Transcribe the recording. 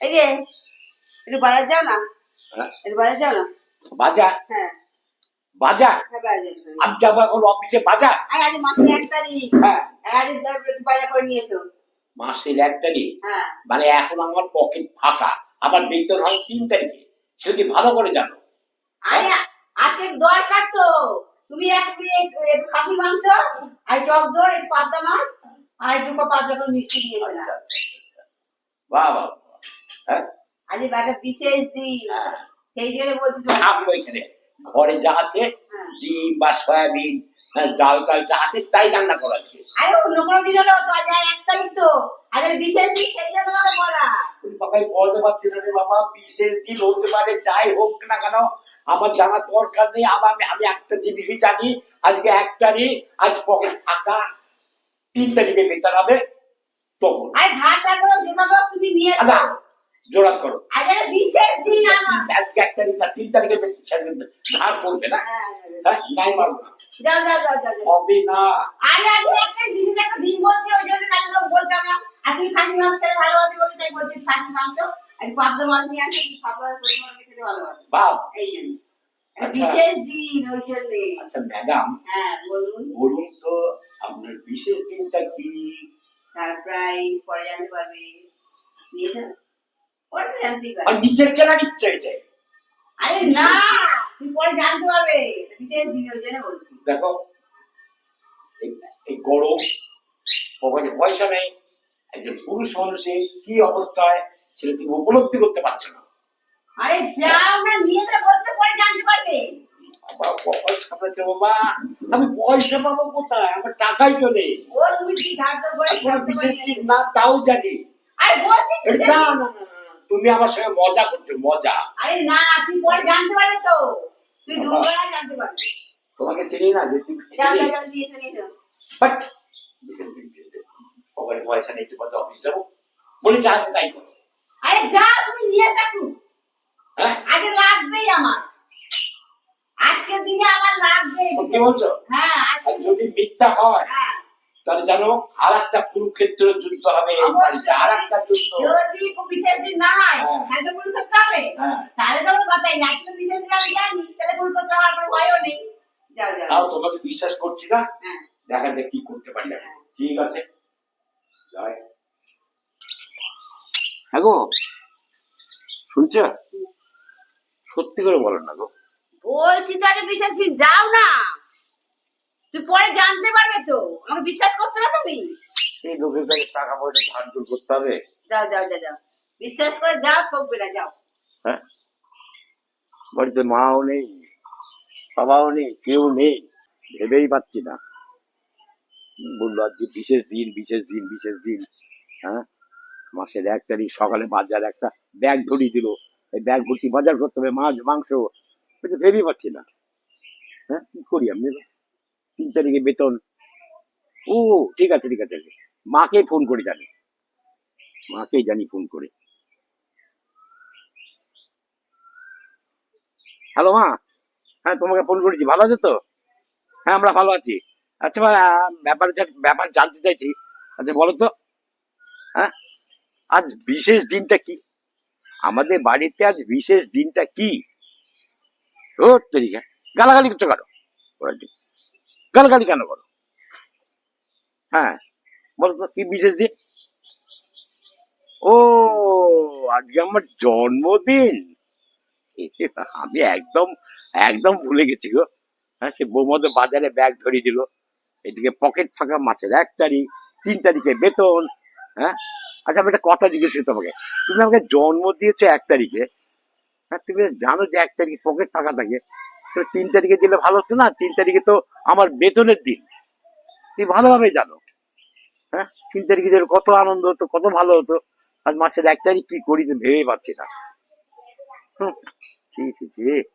এই যে একটু বাজার যাও না? হ্যাঁ? একটু বাজার যাও না? বাজার? হ্যাঁ। বাজার? বাজার যাও। আমি যাব এখন অফিসে বাজার। আজ মাসের এক তারিখ। হ্যাঁ। আজ বাজার করে নিয়ে মাসের এক তারিখ? মানে এখন আমার পকেট ফাঁকা। আমার বেতন হয় তিন তারিখে। সেটা কি ভালো করে জানো? আরে আজকে দরকার তো। তুমি এক একটু খাসি মাংস আর টক দই পাবদা মাছ আর একটু পাঁচ রকম মিষ্টি নিয়ে এসো আজ একটা বিশেষ দিন। হ্যাঁ। সেই জন্য বলছি থাকব এখানে। ঘরে যা আছে হ্যাঁ। ডিম বা সয়াবিন হ্যাঁ, ডাল টাল যা আছে তাই রান্না করা আজকে। আরে অন্য কোনো দিন হলো তো আজ এক তারিখ তো। আজ বিশেষ দিন সেই জন্য তোমাকে বলা। বাবাই বলতে পারছি না রে বাবা বিশেষ দিন হতে পারে যাই হোক না কেন আমার জানার দরকার নেই আমার আমি- আমি একটা জিনিসই জানি আজকে এক তারিখ আজ পকেট ফাঁকা তিন তারিখে বেতন হবে তখন। আরে ধারটা করো দেবাবা তুমি নিয়ে এসো। আচ্ছা জোড়া করো বিশেষ দিন আমার। আজকে এক তারিখ না তিন তারিখে। ধার করবে না। হ্যাঁ, হ্যাঁ নাই মারবো না। হবে না। আরে আজ একটা বিশেষ একটা দিন বলছে ওই জন্য নাহলে তো বলতাম না আর তুমি খাসি মাংস খেতে ভালোবাসি বলে তাই বলছি খাসি মাংস। আর পাবদা মাছ নিয়ে আসি পাবদা মাছ খেতে ভালোবাসি। বাপ এই জন্য। আচ্ছা। বিশেষ দিন ওই জন্য। আচ্ছা ম্যাডাম। হ্যাঁ বলুন। বলুন তো আপনার বিশেষ দিনটা কি? সারপ্রাইজ পরে জানতে পারবে। আর নিজের কেনার ইচ্ছা হয়েছে আরে না তুমি পরে জানতে পারবে। বিশেষ দিন ওই জন্য বলছি। দেখো এই- গরম পকেটে পয়সা নেই একজন পুরুষ মানুষের কি অবস্থায় সেটা তুমি উপলব্ধি করতে পারছ না। আরে যাও না নিয়ে যা বলতে পরে জানতে পারবে। বাবা, আমি পয়সা পাবো কোথায়? আমার টাকাই তো নেই। না তাও জানি। আরে বলছি। না না, না, তুমি আমার সঙ্গে মজা করছ মজা। আরে না তুই পরে জানতে পারবে তো। তুই দুবেলা জানতে পারবি। তোমাকে চিনি না যে তুমি বাট পকেটে পয়সা নেই তোমার অফিস যাব। বলি যা আছে তাই করো। আরে যাও তুমি নিয়ে হ্যাঁ? আগে লাগবেই আমার। আজকের দিনে আমার লাগবে সত্যি বলছো? হ্যাঁ যদি মিথ্যা হয় হ্যাঁ। তাহলে জানো আর একটা কুরুক্ষেত্র যুদ্ধ হবে আর একটা যুদ্ধ। যদি বিশেষ দিন না হয়। হ্যাঁ। তাহলে তো হবে। তাহলে তো কোনো কথাই না আজকে বিশেষ দিন আমি জানি তাহলে পুরো হওয়ার কোনো ভয়ও নেই। যাও যাও। তাও তোমাকে বিশ্বাস করছি না? হ্যাঁ। দেখা যাক কি করতে পারি ঠিক আছে। হ্যাঁ গো শুনছ? সত্যি করে বলো না গো। বলছি তো আগে বিশেষ দিন যাও না। তুই পরে জানতে পারবে তো। আমাকে বিশ্বাস করছ না তুমি? এই লোকের কাছে টাকা পয়সা ধার দূর করতে হবে। যাও যাও যাও যাও। বিশ্বাস করে যাও ঠকবে না যাও। হ্যাঁ? বাড়িতে মাও নেই বাবাও নেই কেউ নেই। ভেবেই পাচ্ছি না। বলল আজকে বিশেষ দিন বিশেষ দিন বিশেষ দিন। হ্যাঁ? মাসের এক তারিখ সকালে বাজার একটা ব্যাগ ধরিয়ে দিল। এই ব্যাগ ভর্তি বাজার করতে হবে মাছ মাংস। ভেবেই পাচ্ছি না। হ্যাঁ? কি করি আমি তিন তারিখে বেতন। ও ঠিক আছে ঠিক আছে মাকে ফোন করে জানি। মাকেই জানি ফোন করে। হ্যালো মা হ্যাঁ তোমাকে ফোন করেছি। ভালো আছো তো? হ্যাঁ আমরা ভালো আছি। আচ্ছা মা, ব্যাপার ব্যাপার জানতে চাইছি। আচ্ছা বলো তো। হ্যাঁ আজ বিশেষ দিনটা কি? আমাদের বাড়িতে আজ বিশেষ দিনটা কি? ও তরিকা গালাগালি করছ কেন? ওরা গালাগালি কেন করো? হ্যাঁ বলো তো, কি বিশেষ দিন ও, আজকে আমার জন্মদিন। আমি একদম একদম ভুলে গেছি গো। হ্যাঁ সে বৌমদ বাজারে ব্যাগ ধরিয়ে দিল এদিকে পকেট ফাঁকা মাসের এক তারিখ, তিন তারিখে বেতন হ্যাঁ? আচ্ছা আমি একটা কথা জিজ্ঞেস তোমাকে। তুমি আমাকে জন্ম দিয়েছ এক তারিখে হ্যাঁ? তুমি জানো যে এক তারিখে পকেট ফাঁকা থাকে। তিন তারিখে দিলে ভালো হতো না তিন তারিখে তো আমার বেতনের দিন। তুমি ভালোভাবে জানো। হ্যাঁ? তিন তারিখে দিলে কত আনন্দ হতো কত ভালো হতো। আজ মাসের এক তারিখ কি করি তো ভেবেই পাচ্ছি না। হুম, ঠিক ঠিক